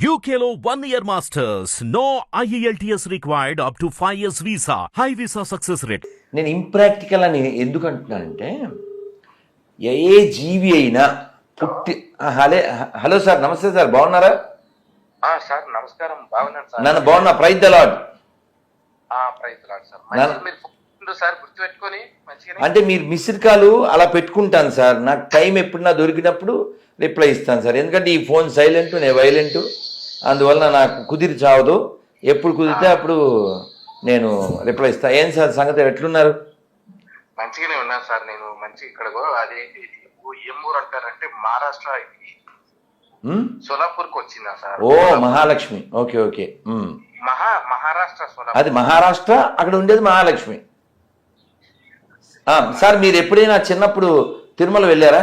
One year masters. No E IELTS required up to 5 years visa. High visa success rate. నేను impractical అని ఎందుకు అంటున్నానంటే ఏ జీవి అయినా పుట్టి హలే హలో సార్ నమస్తే సార్ బాగున్నారా? ఆ సార్ నమస్కారం బాగున్నాను సార్. నన్ను బాగున్నా ప్రైజ్ ద లాడ్ ఆ ప్రైజ్ లాడ్ సార్. నా- మంచిగా మీరు ఫోన్ సార్ గుర్తుపెట్టుకొని మంచిగా అంటే మీరు మిస్డ్ కాల్ అలా పెట్టుకుంటాను సార్. నాకు టైం ఎప్పుడు నా దొరికినప్పుడు రిప్లై ఇస్తాను సార్. ఎందుకంటే ఈ ఫోన్ సైలెంట్ నేను వైలెంట్. అందువల్ల నాకు కుదిరి చావదు. ఎప్పుడు కుదిరితే అప్పుడు నేను రిప్లై ఇస్తాను ఏం సార్ సంగతి ఎట్లున్నారు? మంచిగానే ఉన్నాను సార్ నేను మంచి ఇక్కడ అదే ఏం ఊరు అంటారంటే మహారాష్ట్ర? సోలాపూర్కి వచ్చిందా సార్? ఓ మహాలక్ష్మి. Okay okay. మహా మహారాష్ట్ర అది మహారాష్ట్ర అక్కడ ఉండేది మహాలక్ష్మి. సార్ మీరు ఎప్పుడైనా చిన్నప్పుడు తిరుమల వెళ్ళారా?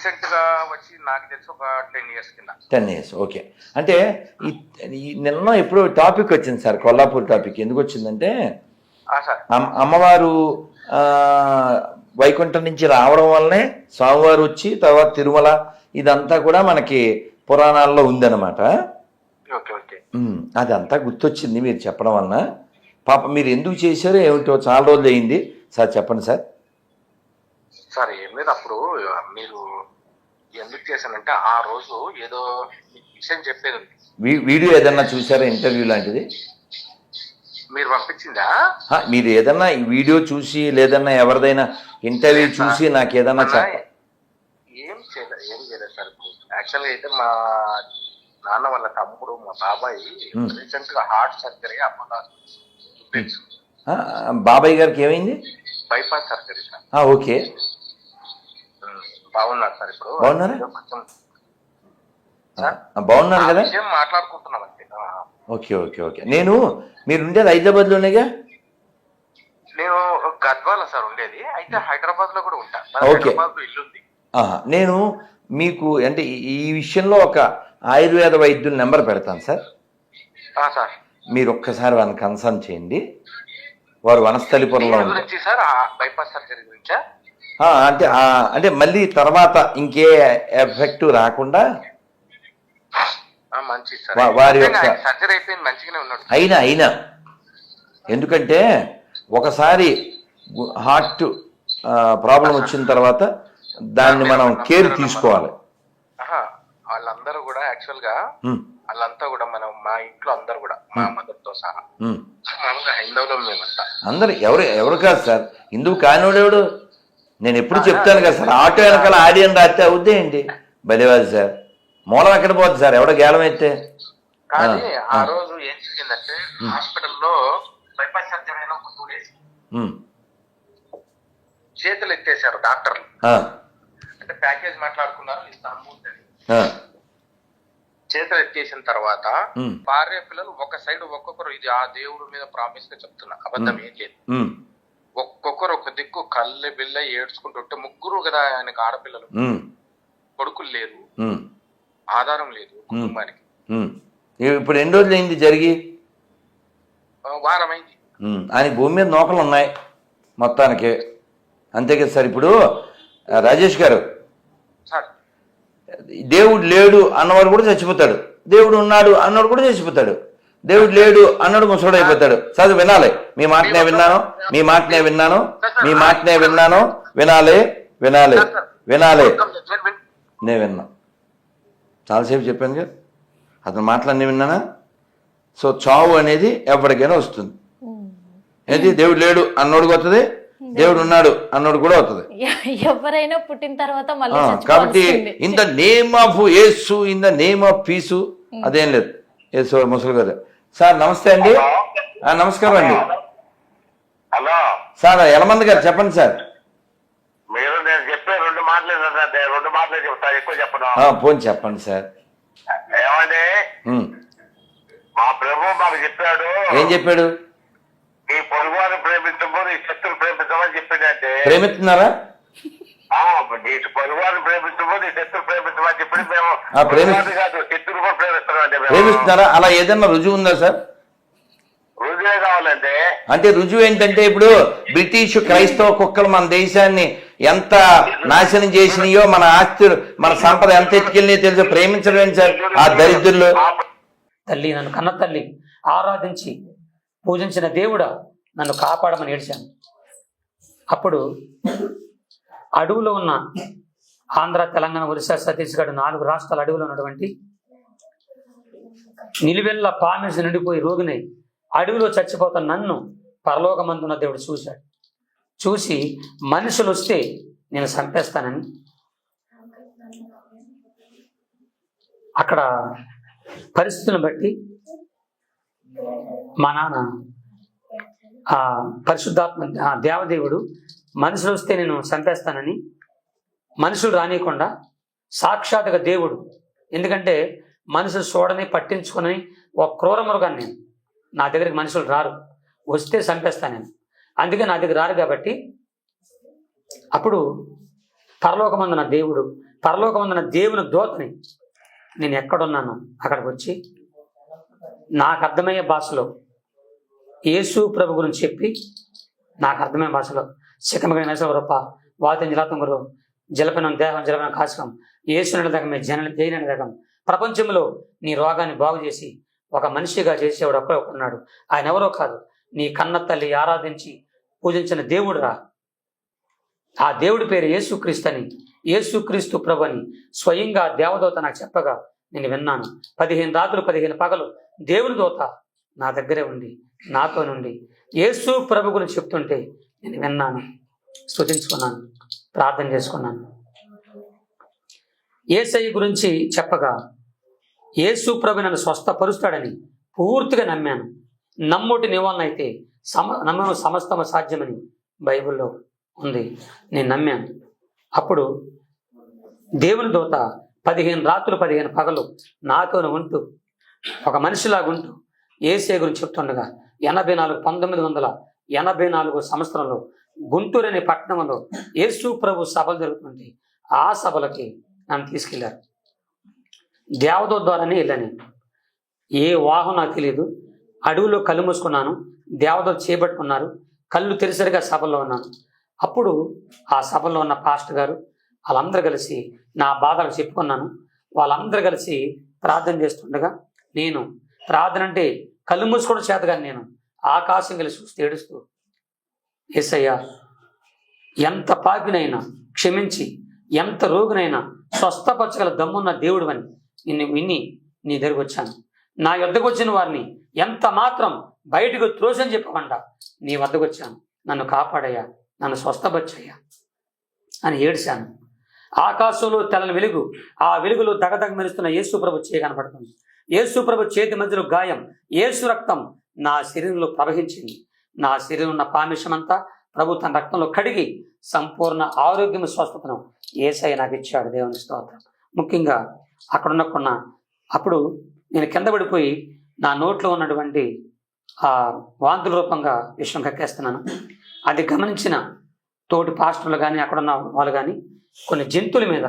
రీసెంట్గా వచ్చి నాకు తెలిసి ఒక టెన్ ఇయర్స్ కింద. Ten years okay. అంటే ఈ నిన్న ఎప్పుడో టాపిక్ వచ్చింది సార్ కొల్లాపూర్ టాపిక్. ఎందుకు వచ్చిందంటే అమ్మవారు వైకుంఠం నుంచి రావడం వల్లనే స్వామివారు వచ్చి తర్వాత తిరుమల ఇదంతా కూడా మనకి పురాణాల్లో ఉందన్నమాట. Okay okay. ఉమ్, అదంతా గుర్తొచ్చింది మీరు చెప్పడం వలన. పాప మీరు ఎందుకు చేశారో ఏమిటో చాలా రోజులు అయింది. సార్ చెప్పండి సార్. సార్ ఏం లేదు అప్పుడు మీరు ఎందుకు చేశానంటే ఆ రోజు ఏదో విషయం చెప్పేది వీడియో ఏదన్నా చూసారా ఇంటర్వ్యూ లాంటిది? మీరు పంపించిందా? మీరు ఏదన్నా ఈ వీడియో చూసి లేదన్నా ఎవరిదైనా ఇంటర్వ్యూ చూసి నాకు ఏదన్నా ఏం చేయలేదు ఏం చేయలేదు సార్. యాక్చువల్గా అయితే మా నాన్న వాళ్ళ తమ్ముడు మా బాబాయ్. రీసెంట్గా హార్ట్ సర్జరీ అప్పుడు ఆ, బాబాయ్ గారికి ఏమైంది? Bypass surgery sir. ఓకే. బాగున్నారు సార్ ఇప్పుడు. బాగున్నారా? కొంచెం కదా? మాట్లాడుకుంటున్నాం అంతే. Okay okay okay. నేను మీరు ఉండేది హైదరాబాద్లోనేగా నేను గద్వాల సార్ ఉండేది. అయితే హైదరాబాద్లో కూడా ఉంటా. ఓకే. హైదరాబాద్ ఇల్లు ఉంది. నేను మీకు అంటే ఈ- విషయంలో ఒక ఆయుర్వేద వైద్యుల నెంబర్ పెడతాను సార్. మీరు ఒక్కసారి వాళ్ళని కన్సల్ట్ చేయండి. వారు వనస్థలిపురంలో బైపాస్ సర్జరీ గురించా? అంటే అంటే మళ్ళీ తర్వాత ఇంకే ఎఫెక్ట్ రాకుండా వారి యొక్క- అయినా అయినా. ఎందుకంటే ఒకసారి హార్ట్ ప్రాబ్లం వచ్చిన తర్వాత దాన్ని మనం కేర్ తీసుకోవాలి. వాళ్ళందరూ కూడా యాక్చువల్గా వాళ్ళంతా కూడా మనం మా ఇంట్లో అందరూ కూడా మా మదర్తో సహా. మామూలుగా హైందవులో మేమంతా. అందరు ఎవరు ఎవరు కాదు సార్. ఇందుకు కానివాడెవడు? నేను ఎప్పుడు చెప్తాను కదా సార్ ఆటో వెనకాల ఆడియన్ రాస్తే అవుద్దే ఏంటి? బలివాది సార్. మూలం ఎక్కడ పోద్ది సార్? ఎవడో గేలం అయితే కానీ ఆ. రోజు ఏం జరిగిందంటే హాస్పిటల్లో బైపాస్ సర్జరీ అయిన ఒక టూ డేస్. చేతులు ఎత్తేసారు డాక్టర్లు. అంటే ప్యాకేజ్ మాట్లాడుకున్నారు ఆ, చేతులు ఎత్తేసిన తర్వాత భార్య పిల్లలు ఒక సైడ్ ఒక్కొక్కరు ఇది ఆ దేవుడి మీద ప్రామిస్గా చెప్తున్నా అబద్ధం ఏం లేదు. ఒక్కొక్కరు ఒక దిక్కు కళ్ళె బిల్ల ఏడ్చుకుంటుంటే ముగ్గురు కదా ఆయనకు ఆడపిల్లలు. కొడుకులు లేరు. ఆధారం లేదు కుటుంబానికి. ఇప్పుడు ఎన్ని రోజులు అయింది జరిగి? ఆ, వారమైంది. ఉమ్, ఆయనకి భూమి మీద నోకలు ఉన్నాయి మొత్తానికి. అంతే కదా సార్ ఇప్పుడు? రాజేష్ గారు. సార్. దేవుడు లేడు అన్నవాడు కూడా చచ్చిపోతాడు. దేవుడు ఉన్నాడు అన్నవాడు కూడా చచ్చిపోతాడు. దేవుడు లేడు అన్నాడు ముసడు అయిపోతాడు. చదువు వినాలి. మీ మాటనే విన్నాను మీ మాటనే విన్నాను మీ మాటనే విన్నాను. వినాలి వినాలి వినాలి. నేను విన్నా. చాలాసేపు చెప్పాను కదా. అతను మాటలన్నీ విన్నానా? సో చావు అనేది ఎవరికైనా వస్తుంది. ఏంటి? దేవుడు లేడు అన్నోడికి వస్తుంది. దేవుడు ఉన్నాడు అన్నోడు కూడా వస్తుంది. ఎ- ఎవరైనా పుట్టిన తర్వాత కాబట్టి. In the name of Yesu in the name of peace అదేం లేదు. యేసు ముసలి గారు. సార్ నమస్తే అండి. నమస్కారం అండి. హలో. సార్ ఎలమంది గారు చెప్పండి సార్. మీరు నేను చెప్పే రెండు మాటలే సార్ నేను రెండు మాటలే చెప్తాను ఎక్కువ చెప్పను. ఆ, పోనీ చెప్పండి సార్. ఏమండి. మా ప్రభు మాకు చెప్పాడు. ఏం చెప్పాడు? నీ పొరుగువారిని ప్రేమించము నీ శత్రువు ప్రేమించమని చెప్పిందంటే ప్రేమిస్తున్నారా? ప్రేమించమని మేము కాదు కూడా ప్రేమిస్తున్నారా? అలా ఏదైనా రుజువు ఉందా సార్? రుజువే కావాలంటే. అంటే రుజువు ఏంటంటే ఇప్పుడు బ్రిటిష్ క్రైస్తవ కుక్కలు మన దేశాన్ని ఎంత నాశనం చేసినాయో మన ఆస్తులు మన సంపద ఎంత ఎత్తుకెళ్ళినాయో తెలుసు? ప్రేమించడం ఏంటి సార్? ఆ దరిద్రులు. తల్లి నన్ను కన్న తల్లి ఆరాధించి పూజించిన దేవుడా నన్ను కాపాడమని ఏడ్చాను. అప్పుడు అడవులో ఉన్న ఆంధ్ర తెలంగాణ ఒరిస్సా ఛత్తీస్గఢ్ నాలుగు రాష్ట్రాల అడవిలో ఉన్నటువంటి నిలువెల్ల పామెసి నిండిపోయి రోగిని అడవిలో చచ్చిపోతున్న నన్ను పరలోకమందున్న దేవుడు చూశాడు. చూసి మనుషులు వస్తే నేను చంపేస్తానని అక్కడ పరిస్థితులను బట్టి మా నాన్న ఆ పరిశుద్ధాత్మ దేవదేవుడు మనుషులు వస్తే నేను చంపేస్తానని మనుషులు రానియకుండా సాక్షాత్గా దేవుడు. ఎందుకంటే మనుషులు చూడని పట్టించుకొని ఒక క్రూర మృగాన్ని నేను. నా దగ్గరికి మనుషులు రారు. వస్తే చంపేస్తాను నేను. అందుకే నా దగ్గర రారు కాబట్టి అప్పుడు పరలోకమందున దేవుడు పరలోకమందున దేవుని దోతని నేను ఎక్కడున్నాను అక్కడికి వచ్చి నాకు అర్థమయ్యే భాషలో యేసు ప్రభు గురించి చెప్పి నాకు అర్థమయ్యే భాషలో శిఖమగ నరసవరప్ప వాతం జలాతం జలపనం దేహం జలపనం కాశకం. యేసు నిడదగమే జన జైన నిడదగం ప్రపంచంలో నీ రోగాన్ని బాగు చేసి ఒక మనిషిగా చేసేవాడు ఒక్కడే ఉన్నాడు. ఆయన ఎవరో కాదు. నీ కన్న తల్లి ఆరాధించి పూజించిన దేవుడు రా. ఆ దేవుడి పేరు యేసుక్రీస్తు అని యేసుక్రీస్తు ప్రభు అని స్వయంగా దేవదూత నాకు చెప్పగా నేను విన్నాను. పదిహేను రాత్రులు పదిహేను పగలు దేవుని దూత నా దగ్గరే ఉండి నాతో నుండి యేసు ప్రభు గురించి చెప్తుంటే నేను విన్నాను స్థుతించుకున్నాను ప్రార్థన చేసుకున్నాను. ఏసై గురించి చెప్పగా యేసు ప్రభు నన్ను స్వస్థపరుస్తాడని పూర్తిగా నమ్మాను. నమ్ముటి నివాళన అయితే సమ నమ్మను సమస్తమ సాధ్యమని బైబిల్లో ఉంది. నేను నమ్మాను. అప్పుడు దేవుని దూత పదిహేను రాత్రులు పదిహేను పగలు నాతోనే ఉంటూ ఒక మనిషిలాగా ఉంటూ ఏసే గురించి చెప్తుండగా ఎనభై నాలుగు పంతొమ్మిది వందల ఎనభై నాలుగో సంవత్సరంలో గుంటూరు అనే పట్టణంలో యేసు ప్రభు సభలు జరుగుతుంది ఆ సభలకి నన్ను తీసుకెళ్ళారు దేవదూత ద్వారానే వెళ్ళాను. ఏ వాహనం నాకు తెలియదు అడవిలో కళ్ళు మూసుకున్నాను. దేవదూత చేపట్టుకున్నారు. కళ్ళు తెరిసరిగా సభలో ఉన్నాను. అప్పుడు ఆ సభలో ఉన్న పాస్టర్ గారు వాళ్ళందరూ కలిసి నా బాధలు చెప్పుకున్నాను. వాళ్ళందరూ కలిసి ప్రార్థన చేస్తుండగా నేను ప్రార్థన అంటే కళ్ళు మూసుకోవడం చేత కానీ నేను. ఆకాశం కలిసి చూస్తూ ఏడుస్తూ ఏసయ్యా ఎంత పాపినైనా క్షమించి ఎంత రోగునైనా స్వస్థపరచగల దమ్మున్న దేవుడు అని నిన్ను విని నీ దగ్గరకు వచ్చాను. నా వద్దకు వచ్చిన వారిని ఎంత మాత్రం బయటకు త్రోసని చెప్పకుండా నీ వద్దకు వచ్చాను. నన్ను కాపాడయ్యా నన్ను స్వస్థపరిచయ్యా అని ఏడ్చాను. ఆకాశంలో తెల్లని వెలుగు ఆ వెలుగులో దగదగ మెరుస్తున్న యేసు ప్రభు చేయి కనపడుతుంది. యేసు ప్రభు చేతి మధ్యలో గాయం యేసు రక్తం నా శరీరంలో ప్రవహించింది. నా శరీరం ఉన్న పామిషమంతా ప్రభు తన రక్తంలో కడిగి సంపూర్ణ ఆరోగ్యం స్వస్థతను ఏసై నాకు ఇచ్చాడు. దేవుని స్తోత్రం. ముఖ్యంగా అక్కడ ఉన్నకున్న అప్పుడు నేను కింద పడిపోయి నా నోట్లో ఉన్నటువంటి ఆ వాంతుల రూపంగా విషయం కక్కేస్తున్నాను. అది గమనించిన తోటి పాస్టర్లు కానీ అక్కడున్న వాళ్ళు కానీ కొన్ని జంతువుల మీద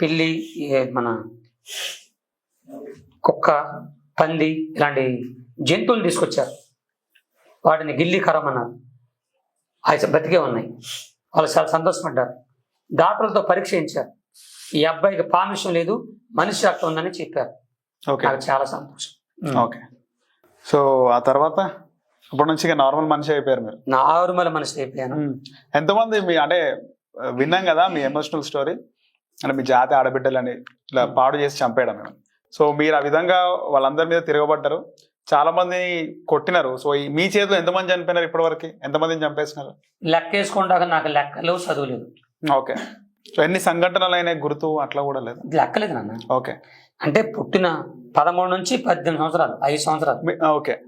పిల్లి మన కుక్క పంది ఇలాంటి జంతువులు తీసుకొచ్చారు. వాటిని గిల్లి కరమన్నారు. అవి బతికే ఉన్నాయి. వాళ్ళు చాలా సంతోషపడ్డారు. డాక్టర్లతో పరీక్ష చేయించారు. ఈ అబ్బాయికి పామిషం లేదు. మనిషి రక్తం ఉందని చెప్పారు. నాకు చాలా సంతోషం. ఓకే. సో ఆ తర్వాత అప్పటి నుంచి నార్మల్ మనిషి అయిపోయారు మీరు? నార్మల్ మనిషి అయిపోయాను. ఎంతమంది మీ అంటే విన్నాం కదా మీ ఎమోషనల్ స్టోరీ? అంటే మీ జాతి ఆడబిడ్డలని ఇలా పాడు చేసి చంపేయడం. మేము సో మీరు ఆ విధంగా వాళ్ళందరి మీద తిరగబడ్డారు. చాలా మంది కొట్టినారు. సో మీ చేతిలో ఎంతమంది చనిపోయినారు ఇప్పటివరకు? ఎంతమందిని చంపేసినారు? లెక్క వేసుకుంటాక నాకు లెక్కలు చదువులేదు ఓకే. సో ఎన్ని సంఘటనలు అయినా గుర్తు? అట్లా కూడా లేదు? లెక్కలేదు నాన్న. ఓకే. అంటే పుట్టిన పదమూడు నుంచి పద్దెనిమిది సంవత్సరాలు ఐదు సంవత్సరాలు. ఓకే.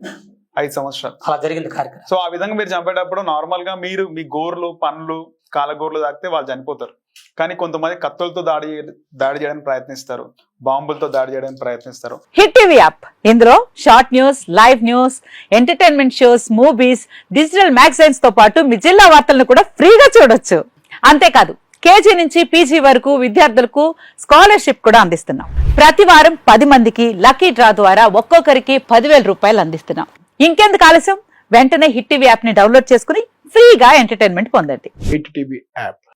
ఐదు సంవత్సరాలు. అలా జరిగింది కార్యక్రమం. సో ఆ విధంగా మీరు చంపేటప్పుడు నార్మల్గా మీరు మీ గోర్లు పండ్లు కాలగోర్లు తాకితే వాళ్ళు చనిపోతారు. కానీ కొంతమంది కత్తులతో దాడి దాడి చేయడానికి ప్రయత్నిస్తారు. బాంబులతో దాడి చేయడానికి ప్రయత్నిస్తారు. Hit TV app. ఇందులో short news live news entertainment shows movies digital మ్యాగజైన్స్తో పాటు మీ జిల్లా వార్తలను కూడా ఫ్రీగా చూడొచ్చు. అంతేకాదు కేజీ నుంచి పీజీ వరకు విద్యార్థులకు స్కాలర్షిప్ కూడా అందిస్తున్నాం. ప్రతి వారం పది మందికి లక్కీ డ్రా ద్వారా ఒక్కొక్కరికి పదివేల రూపాయలు అందిస్తున్నాం. ఇంకెందుకు ఆలస్యం? వెంటనే హిట్ టీవీ యాప్ని డౌన్లోడ్ చేసుకుని ఫ్రీగా ఎంటర్టైన్మెంట్ పొందండి. Hit TV app.